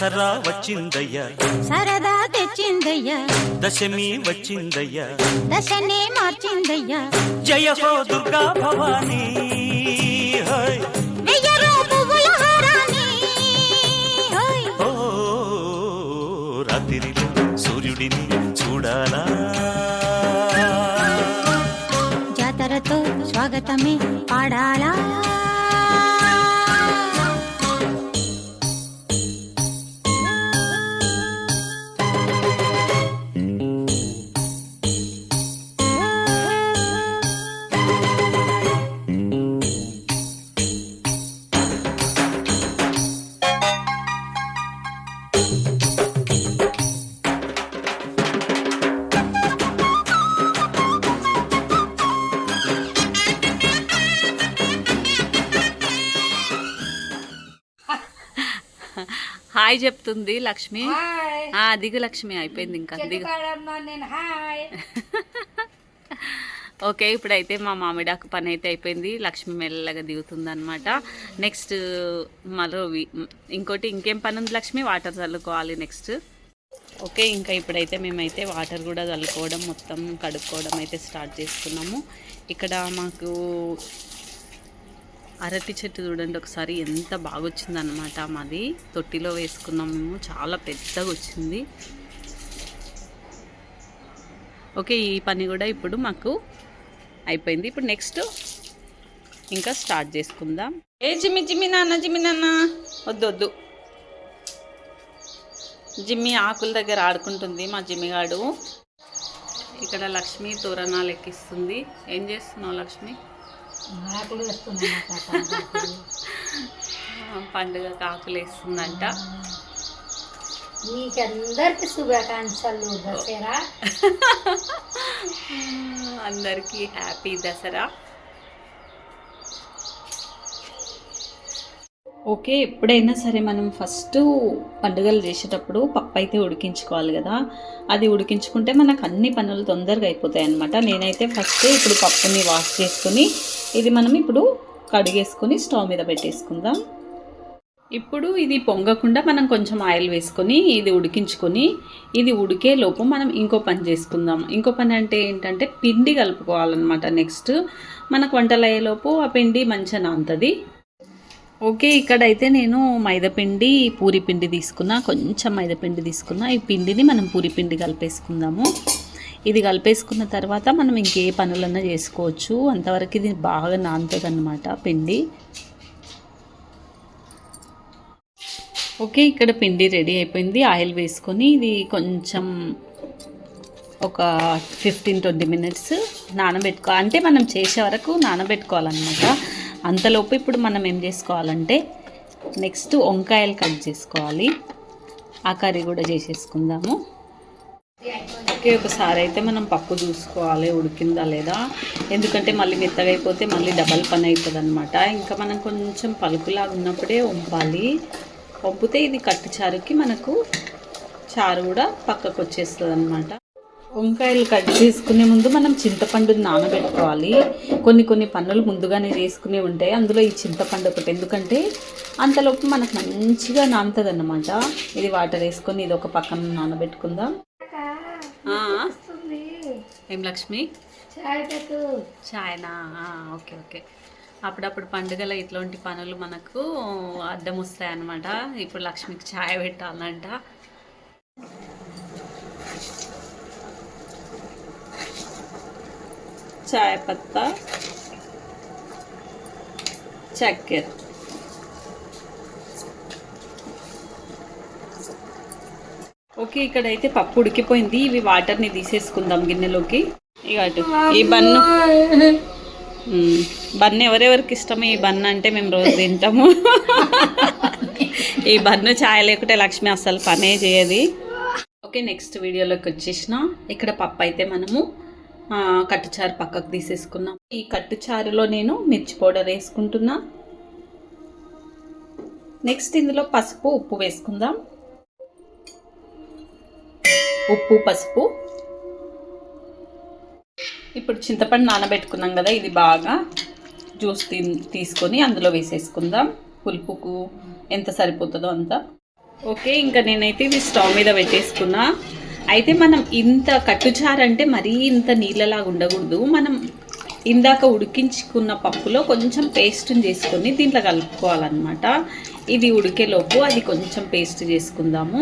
దసరా వచ్చిందయ్యా. సరదా తెచ్చిందయ్యా. దశమి వచ్చిందయ్యా. దశనే మార్చిందయ్యా. జయ హో దుర్గా భవానీ. హోయ్. వెయ్యరు పువ్వుల హారాన్ని హోయ్. ఓ రాత్రిలో సూర్యుడిని చూడాలా? జాతరతో స్వాగతమే పాడాలా? హాయ్ చెప్తుంది లక్ష్మి. దిగు లక్ష్మి అయిపోయింది ఇంకా దిగు. ఓకే ఇప్పుడైతే మా మామిడాకు పని అయితే అయిపోయింది. లక్ష్మి మెల్లగా దిగుతుంది అనమాట నెక్స్ట్ మరో ఇంకోటి ఇంకేం పని ఉంది లక్ష్మి? వాటర్ చల్లుకోవాలి నెక్స్ట్. ఓకే ఇంకా ఇప్పుడైతే మేమైతే వాటర్ కూడా చల్లుకోవడం మొత్తం కడుక్కోవడం అయితే స్టార్ట్ చేసుకున్నాము ఇక్కడ మాకు అరటి చెట్టు చూడండి ఒకసారి ఎంత బాగా వచ్చిందనమాట మాది తొట్టిలో వేసుకున్నాం మేము చాలా పెద్దగా వచ్చింది ఓకే ఈ పని కూడా ఇప్పుడు మాకు అయిపోయింది. ఇప్పుడు నెక్స్ట్ ఇంకా స్టార్ట్ చేసుకుందాం. ఏ జిమ్మి జిమ్మి నాన్న జిమ్మి నాన్న. వద్దు వద్దు. జిమ్మి ఆకుల దగ్గర ఆడుకుంటుంది మా జిమ్మిగాడు. ఇక్కడ లక్ష్మి తోరణాలు ఎక్కిస్తుంది. ఏం చేస్తున్నావు లక్ష్మి? ఆకులు వేస్తున్నాను పండుగ ఆకులు వేస్తుందంట. మీకందరికి శుభాకాంక్షలు దసరా. అందరికీ హ్యాపీ దసరా. ఓకే ఎప్పుడైనా సరే మనం ఫస్ట్ పండుగలు చేసేటప్పుడు పప్పు అయితే ఉడికించుకోవాలి కదా. అది ఉడికించుకుంటే మనకు అన్ని పనులు తొందరగా అయిపోతాయి అనమాట నేనైతే ఫస్ట్ ఇప్పుడు పప్పుని వాష్ చేసుకుని ఇది మనం ఇప్పుడు కడిగేసుకొని స్టవ్ మీద పెట్టేసుకుందాం. ఇప్పుడు ఇది పొంగకుండా మనం కొంచెం ఆయిల్ వేసుకొని ఇది ఉడికించుకొని ఇది ఉడికే లోపు మనం ఇంకో పని చేసుకుందాం. ఇంకో పని అంటే ఏంటంటే పిండి కలుపుకోవాలన్నమాట. నెక్స్ట్ మనకు వంటలు అయ్యేలోపు ఆ పిండి మంచిగా నాంతది ఓకే ఇక్కడైతే నేను మైదాపిండి పూరి పిండి తీసుకున్నా. కొంచెం మైదాపిండి తీసుకున్నా. ఈ పిండిని మనం పూరి పిండి కలిపేసుకుందాము. ఇది కలిపేసుకున్న తర్వాత మనం ఇంకే పనులన్నా చేసుకోవచ్చు. అంతవరకు ఇది బాగా నానుతుంది అన్నమాట పిండి. ఓకే ఇక్కడ పిండి రెడీ అయిపోయింది. ఆయిల్ వేసుకొని ఇది కొంచెం ఒక ఫిఫ్టీన్ ట్వంటీ మినిట్స్ నానబెట్టుకో అంటే మనం చేసే వరకు నానబెట్టుకోవాలన్నమాట. అంతలోపు ఇప్పుడు మనం ఏం చేసుకోవాలంటే నెక్స్ట్ వంకాయలు కట్ చేసుకోవాలి. ఆ కర్రీ కూడా చేసేసుకుందాము. ఓకే ఒకసారి అయితే మనం పప్పు చూసుకోవాలి ఉడికిందా లేదా? ఎందుకంటే మళ్ళీ మెత్తగా అయిపోతే మళ్ళీ డబల్ పని అవుతుంది అనమాట ఇంకా మనం కొంచెం పలుకులాగా ఉన్నప్పుడే వంపాలి వంపితే ఇది కట్టు చారుకి మనకు చారు కూడా పక్కకు వచ్చేస్తుంది అనమాట వంకాయలు కట్ చేసుకునే ముందు మనం చింతపండుని నానబెట్టుకోవాలి. కొన్ని కొన్ని పనులు ముందుగానే చేసుకునే ఉంటాయి. అందులో ఈ చింతపండు ఒకటి. ఎందుకంటే అంతలోపు మనకు మంచిగా నానుతుంది అన్నమాట ఇది వాటర్ వేసుకొని ఇది ఒక పక్కన నానబెట్టుకుందాం. ఏం లక్ష్మి? చాయ్నా? Okay okay. అప్పుడప్పుడు పండుగల ఇట్లాంటి పనులు మనకు అడ్డం వస్తాయి అన్నమాట ఇప్పుడు లక్ష్మికి ఛాయ్ పెట్టాలంట. చాయ్ పత్తా చక్కెర. ఓకే ఇక్కడైతే పప్పు ఉడికిపోయింది. ఇవి వాటర్ని తీసేసుకుందాం గిన్నెలోకి. ఇక అటు ఈ బన్ను. బన్ ఎవరెవరికి ఇష్టం ఈ బన్ అంటే మేము రోజు తింటాము. ఈ బన్ను ఛాయ్ లేకుంటే లక్ష్మి అస్సలు పనే చేయది. ఓకే నెక్స్ట్ వీడియోలోకి వచ్చేసిన. ఇక్కడ పప్పు అయితే మనము కట్టుచారు పక్కకు తీసేసుకున్నాం. ఈ కట్టుచారులో నేను మిర్చి పౌడర్ వేసుకుంటున్నా. నెక్స్ట్ ఇందులో పసుపు ఉప్పు వేసుకుందాం. ఉప్పు పసుపు. ఇప్పుడు చింతపండు నానబెట్టుకున్నాం కదా ఇది బాగా జ్యూస్ తీ తీసుకొని అందులో వేసేసుకుందాం. పులుపుకు ఎంత సరిపోతుందో అంత. ఓకే ఇంకా నేనైతే ఇది స్టవ్ మీద పెట్టేసుకున్నా. అయితే మనం ఇంత కట్టుచారు అంటే మరీ ఇంత నీళ్ళలాగా ఉండకూడదు. మనం ఇందాక ఉడికించుకున్న పప్పులో కొంచెం పేస్ట్ని చేసుకొని దీంట్లో కలుపుకోవాలన్నమాట. ఇది ఉడికేలోపు అది కొంచెం పేస్ట్ చేసుకుందాము.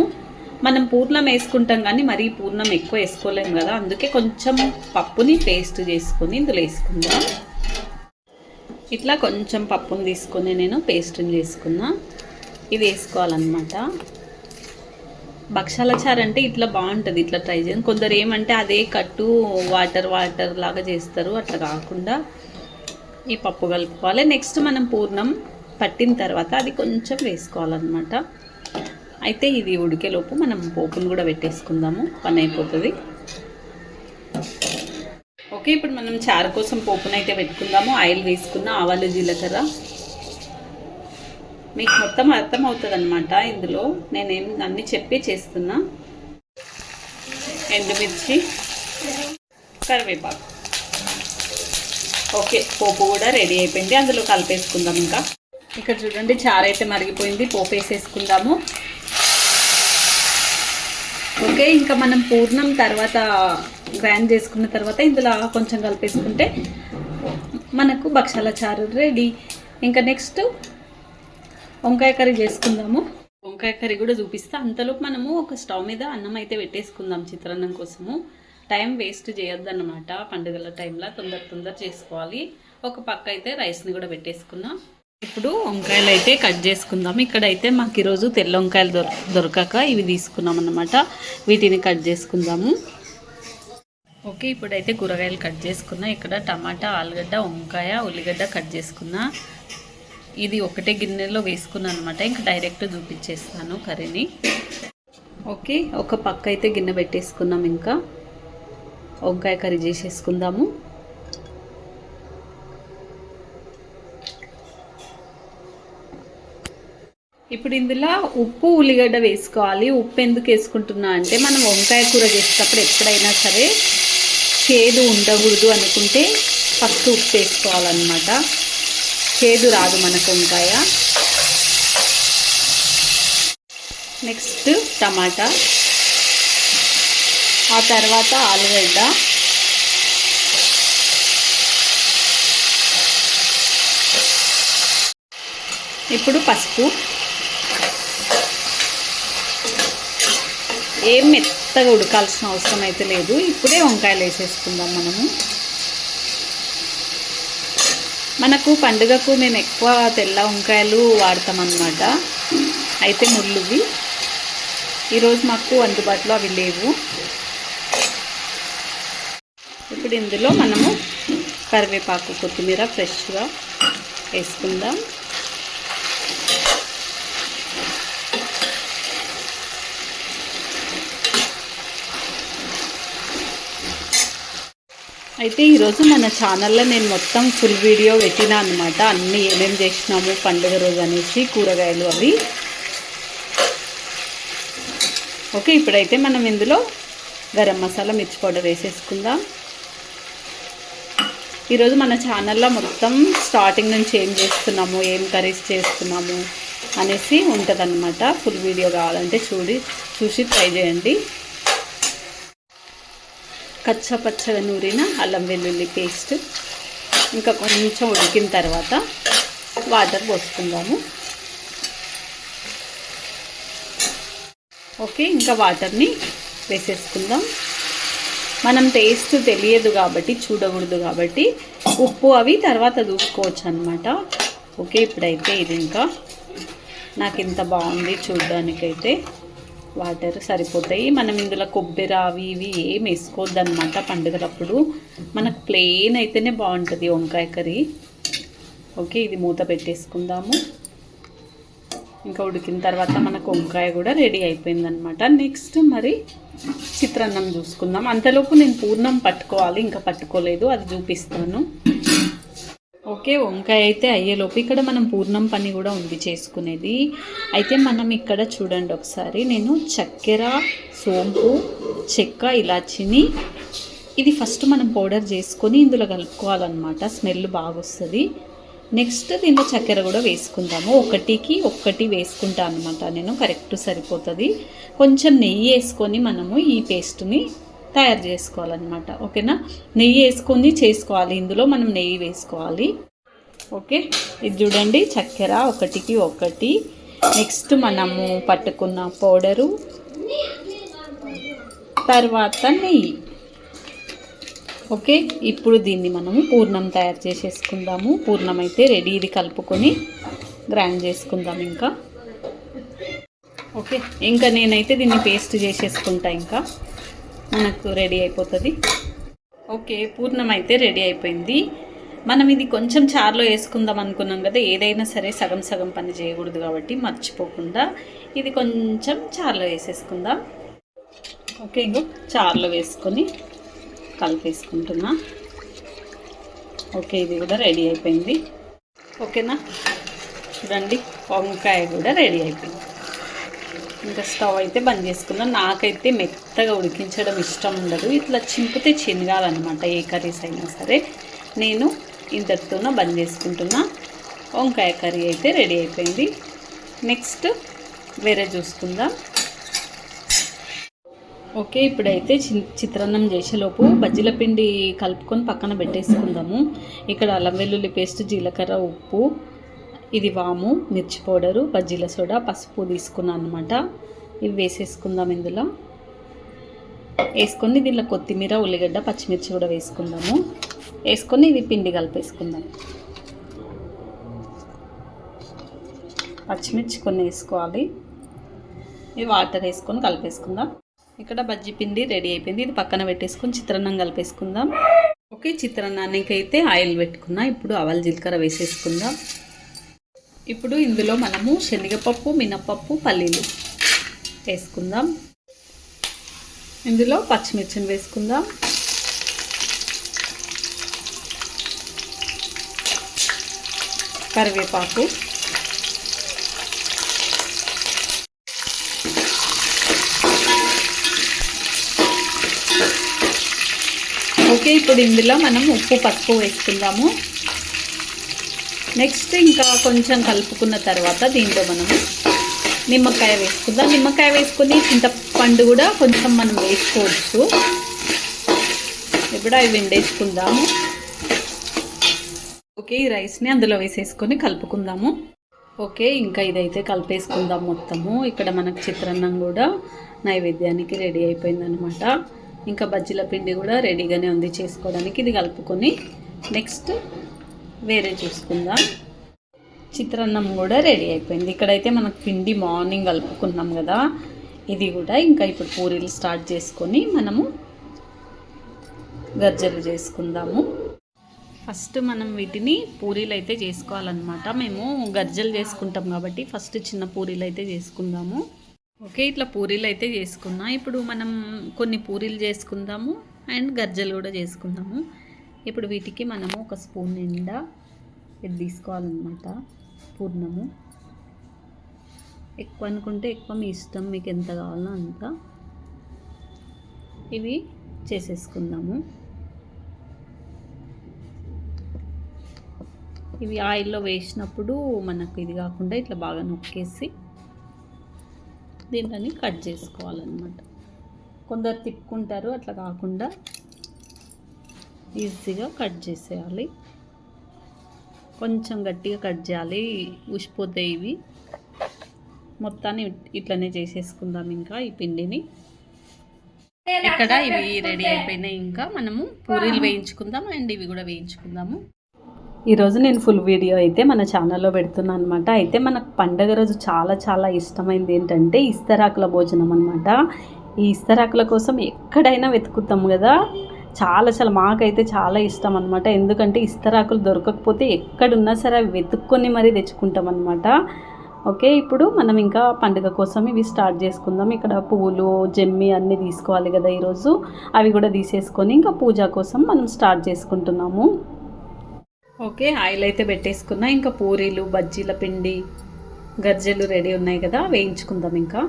మనం పూర్ణం వేసుకుంటాం కానీ మరీ పూర్ణం ఎక్కువ వేసుకోలేము కదా. అందుకే కొంచెం పప్పుని పేస్ట్ చేసుకొని ఇందులో వేసుకుందాం. ఇట్లా కొంచెం పప్పుని తీసుకొని నేను పేస్ట్ని చేసుకున్నా. ఇది వేసుకోవాలన్నమాట. బక్షాలచారు అంటే ఇట్లా బాగుంటుంది ఇట్లా ట్రై చేయండి. కొందరు ఏమంటే అదే కట్టు వాటర్ వాటర్ లాగా చేస్తారు అట్లా కాకుండా ఈ పప్పు కలుపుకోవాలి. నెక్స్ట్ మనం పూర్ణం పట్టిన తర్వాత అది కొంచెం వేసుకోవాలన్నమాట. అయితే ఇది ఉడికేలోపు మనం పోపును కూడా పెట్టేసుకుందాము పని అయిపోతుంది. ఓకే ఇప్పుడు మనం చారు కోసం పోపునైతే పెట్టుకుందాము. ఆయిల్ వేసుకున్న ఆవాలు జీలకర్ర మీకు మొత్తం అర్థం అవుతుంది అనమాట ఇందులో నేనేం అన్ని చెప్పి చేస్తున్నా. ఎండుమిర్చి కరివేపాకు. ఓకే పోపు కూడా రెడీ అయిపోయింది. అందులో కలిపేసుకుందాం ఇంకా. ఇక్కడ చూడండి చారు అయితే మరిగిపోయింది. పోపు వేసేసుకుందాము. ఓకే ఇంకా మనం పూర్ణం తర్వాత గ్రైండ్ చేసుకున్న తర్వాత ఇందులో కొంచెం కలిపేసుకుంటే మనకు భక్షాల చారు రెడీ. ఇంకా నెక్స్ట్ వంకాయ కర్రీ చేసుకుందాము. వంకాయ కర్రీ కూడా చూపిస్తా. అంతలోపు మనము ఒక స్టవ్ మీద అన్నం అయితే పెట్టేసుకుందాం చిత్రాన్నం కోసము. టైం వేస్ట్ చేయొద్దన్నమాట. పండుగల టైంలో తొందర తొందర చేసుకోవాలి. ఒక పక్క అయితే రైస్ని కూడా పెట్టేసుకున్నాం ఇప్పుడు వంకాయలు అయితే కట్ చేసుకుందాం. ఇక్కడైతే మాకు ఈరోజు తెల్ల వంకాయలు దొర దొరకక ఇవి తీసుకున్నాం అన్నమాట వీటిని కట్ చేసుకుందాము. ఓకే ఇప్పుడైతే కూరగాయలు కట్ చేసుకున్నా. ఇక్కడ టమాటా ఆలుగడ్డ వంకాయ ఉల్లిగడ్డ కట్ చేసుకున్నా. ఇది ఒకటే గిన్నెలో వేసుకున్నాను అనమాట ఇంకా డైరెక్ట్ చూపించేస్తాను కర్రీని. ఓకే ఒక పక్క అయితే గిన్నె పెట్టేసుకున్నాం ఇంకా. వంకాయ కర్రీ చేసేసుకుందాము. ఇప్పుడు ఇందులో ఉప్పు ఉల్లిగడ్డ వేసుకోవాలి. ఉప్పు ఎందుకు వేసుకుంటున్నా అంటే మనం వంకాయ కూర చేసేటప్పుడు ఎప్పుడైనా సరే చేదు ఉండకూడదు అనుకుంటే ఫస్ట్ ఉప్పు వేసుకోవాలన్నమాట. చేదు రాదు మనకు వంకాయ. Next tomato. ఆ తర్వాత ఆలుగడ్డ. ఇప్పుడు పసుపు. ఏం మెత్తగా ఉడకాల్సిన అవసరం అయితే లేదు. ఇప్పుడే వంకాయలు వేసేసుకుందాం మనము. మనకు పండుగకు మేము ఎక్కువ తెల్ల వంకాయలు వాడతామన్నమాట. అయితే ముళ్ళువి. ఈరోజు మాకు అందుబాటులో అవి లేవు. ఇప్పుడు ఇందులో మనము కరివేపాకు కొత్తిమీర ఫ్రెష్గా వేసుకుందాం. అయితే ఈరోజు మన ఛానల్లో నేను మొత్తం ఫుల్ వీడియో పెట్టినా అనమాట అన్నీ ఏమేమి చేసినాము పండుగ రోజు అనేసి కూరగాయలు అవి. ఓకే ఇప్పుడైతే మనం ఇందులో గరం మసాలా మిర్చి పౌడర్ వేసేసుకుందాం. ఈరోజు మన ఛానల్లో మొత్తం స్టార్టింగ్ నుంచి ఏం చేస్తున్నాము ఏం కర్రీస్ చేస్తున్నాము అనేసి ఉంటుందన్నమాట. ఫుల్ వీడియో కావాలంటే చూడి చూసి ట్రై చేయండి. కచ్చా పచ్చగా నూరిన అల్లం వెల్లుల్లి పేస్ట్. ఇంకా కొంచెం ఉడికిన తర్వాత వాటర్ పోసుకుందాము. ఓకే ఇంకా వాటర్ని వేసేసుకుందాం. మనం టేస్ట్ తెలియదు కాబట్టి చూడకూడదు కాబట్టి ఉప్పు అవి తర్వాత చూసుకోవచ్చు అనమాట ఓకే ఇప్పుడైతే ఇది ఇంకా నాకు ఇంత బాగుంది చూడడానికైతే. వాటర్ సరిపోతాయి. మనం ఇందులో కొబ్బరి అవి ఇవి ఏం వేసుకోవద్దు అనమాట పండుగలప్పుడు. మనకు ప్లెయిన్ అయితేనే బాగుంటుంది వంకాయ కర్రీ. ఓకే ఇది మూత పెట్టేసుకుందాము. ఇంకా ఉడికిన తర్వాత మనకు వంకాయ కూడా రెడీ అయిపోయిందనమాట నెక్స్ట్ మరి చిత్రాన్నం చూసుకుందాం. అంతలోపు నేను పూర్ణం పట్టుకోవాలి ఇంకా పట్టుకోలేదు అది చూపిస్తాను. ఓకే వంకాయ అయితే అయ్యేలోపు ఇక్కడ మనం పూర్ణం పని కూడా ఉంది చేసుకునేది. అయితే మనం ఇక్కడ చూడండి ఒకసారి నేను చక్కెర సోంపు చెక్క ఇలాచిని ఇది ఫస్ట్ మనం పౌడర్ చేసుకొని ఇందులో కలుపుకోవాలన్నమాట స్మెల్ బాగా వస్తుంది నెక్స్ట్ దీంట్లో చక్కెర కూడా వేసుకుందాము. ఒకటికి ఒక్కటి వేసుకుంటా అనమాట నేను కరెక్ట్ సరిపోతుంది. కొంచెం నెయ్యి వేసుకొని మనము ఈ పేస్ట్ని తయారు చేసుకోవాలన్నమాట ఓకేనా? నెయ్యి వేసుకొని చేసుకోవాలి ఇందులో మనం నెయ్యి వేసుకోవాలి. ఓకే? ఇది చూడండి చక్కెర ఒకటికి ఒకటి. నెక్స్ట్ మనము పట్టుకున్న పౌడరు. తర్వాత నెయ్యి. ఓకే? ఇప్పుడు దీన్ని మనము పూర్ణం తయారు చేసేసుకుందాము. పూర్ణం అయితే రెడీ ఇది కలుపుకొని గ్రైండ్ చేసుకుందాం ఇంకా. ఓకే? ఇంకా నేనైతే దీన్ని పేస్ట్ చేసేసుకుంటా ఇంకా. మనకు రెడీ అయిపోతుంది. ఓకే పూర్ణం అయితే రెడీ అయిపోయింది. మనం ఇది కొంచెం చారులో వేసుకుందాం అనుకున్నాం కదా ఏదైనా సరే సగం సగం పని చేయకూడదు కాబట్టి మర్చిపోకుండా ఇది కొంచెం చారులో వేసేసుకుందాం. ఓకే ఇంకో చారులో వేసుకొని కలిపేసుకుంటున్నా. ఓకే ఇది కూడా రెడీ అయిపోయింది. ఓకేనా? చూడండి వంకాయ కూడా రెడీ అయిపోయింది. ఇంకా స్టవ్ అయితే బంద్ చేసుకుందాం నాకైతే మెత్తగా ఉడికించడం ఇష్టం ఉండదు. ఇట్లా చింపితే చినగాలన్నమాట ఏ కర్రీస్ అయినా సరే. నేను ఇంతటితోన బంద్ చేసుకుంటున్నా. వంకాయ కర్రీ అయితే రెడీ అయిపోయింది. నెక్స్ట్ వేరే చూసుకుందాం. ఓకే ఇప్పుడైతే చి చిత్రాన్నం చేసేలోపు బజ్జీల పిండి కలుపుకొని పక్కన పెట్టేసుకుందాము. ఇక్కడ అల్లం వెల్లుల్లి పేస్ట్ జీలకర్ర ఉప్పు ఇది వాము మిర్చి పౌడరు బజ్జీల సోడా పసుపు తీసుకున్నాను అనమాట ఇవి వేసేసుకుందాం ఇందులో. వేసుకొని దీనిలో కొత్తిమీర ఉల్లిగడ్డ పచ్చిమిర్చి కూడా వేసుకుందాము. వేసుకొని ఇది పిండి కలిపేసుకుందాం. పచ్చిమిర్చి కొన్ని వేసుకోవాలి. ఇది వాటర్ వేసుకొని కలిపేసుకుందాం. ఇక్కడ బజ్జీ పిండి రెడీ అయిపోయింది. ఇది పక్కన పెట్టేసుకొని చిత్రాన్నం కలిపేసుకుందాం. ఓకే చిత్రాన్నానికి అయితే ఆయిల్ పెట్టుకున్నా. ఇప్పుడు ఆవాల జీలకర్ర వేసేసుకుందాం. ఇప్పుడు ఇందులో మనము శనగపప్పు మినపప్పు పల్లీలు వేసుకుందాం. ఇందులో పచ్చిమిర్చిని వేసుకుందాం. కరివేపాకు. ఓకే ఇప్పుడు ఇందులో మనం ఉప్పు పసుపు వేసుకుందాము. నెక్స్ట్ ఇంకా కొంచెం కలుపుకున్న తర్వాత దీంట్లో మనము నిమ్మకాయ వేసుకుందాం. నిమ్మకాయ వేసుకుని చింతపండు కూడా కొంచెం మనం వేసుకోవచ్చు. ఇప్పుడు అవి వెండేసుకుందాము ఓకే ఈ రైస్ని అందులో వేసేసుకొని కలుపుకుందాము. ఓకే ఇంకా ఇదైతే కలిపేసుకుందాం మొత్తము. ఇక్కడ మనకు చిత్రాన్నం కూడా నైవేద్యానికి రెడీ అయిపోయిందనమాట ఇంకా బజ్జీల పిండి కూడా రెడీగానే ఉంది చేసుకోవడానికి. ఇది కలుపుకొని నెక్స్ట్ వేరే చూసుకుందాం. చిత్రాన్నం కూడా రెడీ అయిపోయింది. ఇక్కడైతే మనకు పిండి మార్నింగ్ కలుపుకున్నాం కదా. ఇది కూడా ఇంకా ఇప్పుడు పూరీలు స్టార్ట్ చేసుకొని మనము గర్జలు చేసుకుందాము. ఫస్ట్ మనం వీటిని పూరీలు అయితే చేసుకోవాలన్నమాట. మేము గర్జలు చేసుకుంటాం కాబట్టి ఫస్ట్ చిన్న పూరీలు అయితే చేసుకుందాము. ఓకే ఇట్లా పూరీలు అయితే చేసుకున్నా. ఇప్పుడు మనం కొన్ని పూరీలు చేసుకుందాము అండ్ గర్జలు కూడా చేసుకుందాము. ఇప్పుడు వీటికి మనము ఒక స్పూన్ నిండా ఇది తీసుకోవాలన్నమాట పూర్ణము. ఎక్కువ అనుకుంటే ఎక్కువ మీ ఇష్టం మీకు ఎంత కావాలో అంత. ఇవి చేసేసుకుందాము. ఇవి ఆయిల్లో వేసినప్పుడు మనకు ఇది కాకుండా ఇట్లా బాగా నొక్కేసి దీంట్లోని కట్ చేసుకోవాలన్నమాట. కొందరు తిప్పుకుంటారు అట్లా కాకుండా ఈజీగా కట్ చేసేయాలి. కొంచెం గట్టిగా కట్ చేయాలి. ఉసిపోతాయి ఇవి. మొత్తాన్ని ఇట్లనే చేసేసుకుందాం ఇంకా ఈ పిండిని. ఇక్కడ ఇవి రెడీ అయిపోయినాయి ఇంకా. మనము పూరీలు వేయించుకుందాం అండ్ ఇవి కూడా వేయించుకుందాము. ఈరోజు నేను ఫుల్ వీడియో అయితే మన ఛానల్లో పెడుతున్నాను అనమాట అయితే మనకు పండగ రోజు చాలా చాలా ఇష్టమైంది ఏంటంటే ఇస్తరాకుల భోజనం అనమాట ఈ ఇస్తరాకుల కోసం ఎక్కడైనా వెతుకుతాం కదా. చాలా చాలా మాకైతే చాలా ఇష్టం అనమాట ఎందుకంటే ఇస్తరాకులు దొరకకపోతే ఎక్కడున్నా సరే అవి వెతుక్కొని మరీ తెచ్చుకుంటాం అనమాట ఓకే ఇప్పుడు మనం ఇంకా పండుగ కోసం ఇవి స్టార్ట్ చేసుకుందాం. ఇక్కడ పువ్వులు జమ్మి అన్నీ తీసుకోవాలి కదా ఈరోజు. అవి కూడా తీసేసుకొని ఇంకా పూజ కోసం మనం స్టార్ట్ చేసుకుంటున్నాము. ఓకే ఆయిల్ అయితే పెట్టేసుకున్నా. ఇంకా పూరీలు బజ్జీల పిండి గజ్జలు రెడీ ఉన్నాయి కదా వేయించుకుందాం ఇంకా.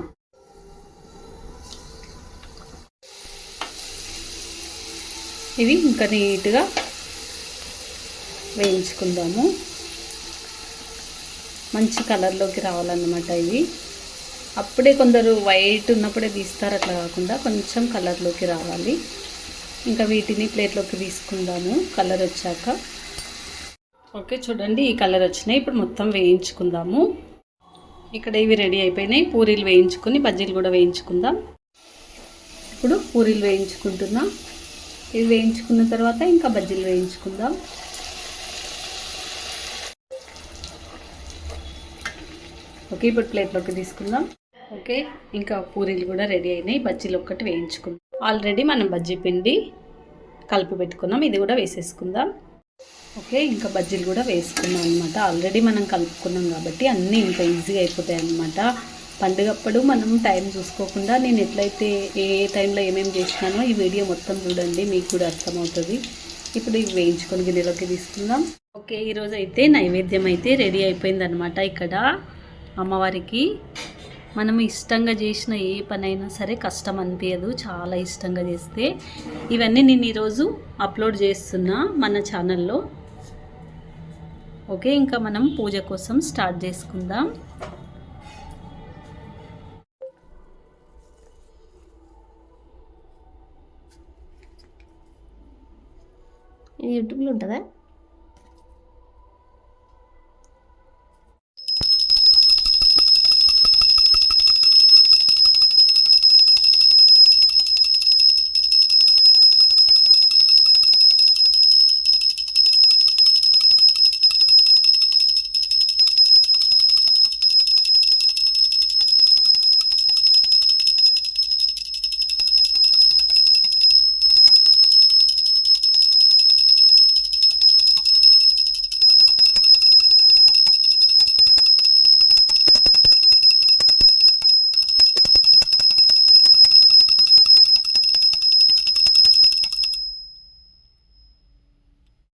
ఇవి ఇంకా నీట్గా వేయించుకుందాము. మంచి కలర్లోకి రావాలన్నమాట ఇవి. అప్పుడే కొందరు వైట్ ఉన్నప్పుడే తీస్తారు అట్లా కాకుండా కొంచెం కలర్లోకి రావాలి. ఇంకా వీటిని ప్లేట్లోకి తీసుకుందాము కలర్ వచ్చాక. ఓకే చూడండి ఈ కలర్ వచ్చినాయి. ఇప్పుడు మొత్తం వేయించుకుందాము. ఇక్కడ ఇవి రెడీ అయిపోయినాయి. పూరీలు వేయించుకొని బజ్జీలు కూడా వేయించుకుందాం. ఇప్పుడు పూరీలు వేయించుకుంటున్నా. ఇవి వేయించుకున్న తర్వాత ఇంకా బజ్జీలు వేయించుకుందాం. ఓకే ఇప్పుడు ప్లేట్లోకి తీసుకుందాం. ఓకే ఇంకా పూరీలు కూడా రెడీ అయినాయి. బజ్జీలు ఒక్కటి వేయించుకుందాం. ఆల్రెడీ మనం బజ్జీ పిండి కలిపి పెట్టుకున్నాం. ఇది కూడా వేసేసుకుందాం. ఓకే ఇంకా బజ్జీలు కూడా వేసుకున్నాం అనమాట ఆల్రెడీ మనం కలుపుకున్నాం కాబట్టి అన్నీ ఇంకా ఈజీగా అయిపోతాయి అనమాట పండుగప్పుడు మనం టైం చూసుకోకుండా నేను ఎట్లయితే ఏ టైంలో ఏమేమి చేసినానో ఈ వీడియో మొత్తం చూడండి మీకు కూడా అర్థమవుతుంది. ఇప్పుడు ఇవి వేయించుకొని గిన్నెలోకి తీసుకుందాం. ఓకే ఈరోజు అయితే నైవేద్యం అయితే రెడీ అయిపోయిందనమాట ఇక్కడ అమ్మవారికి. మనం ఇష్టంగా చేసిన ఏ పనైనా సరే కష్టం అనిపించదు చాలా ఇష్టంగా చేస్తే. ఇవన్నీ నేను ఈరోజు అప్లోడ్ చేస్తున్నా మన ఛానల్లో. ఓకే ఇంకా మనం పూజ కోసం స్టార్ట్ చేసుకుందాం. యూట్యూబ్లో ఉంటుందా?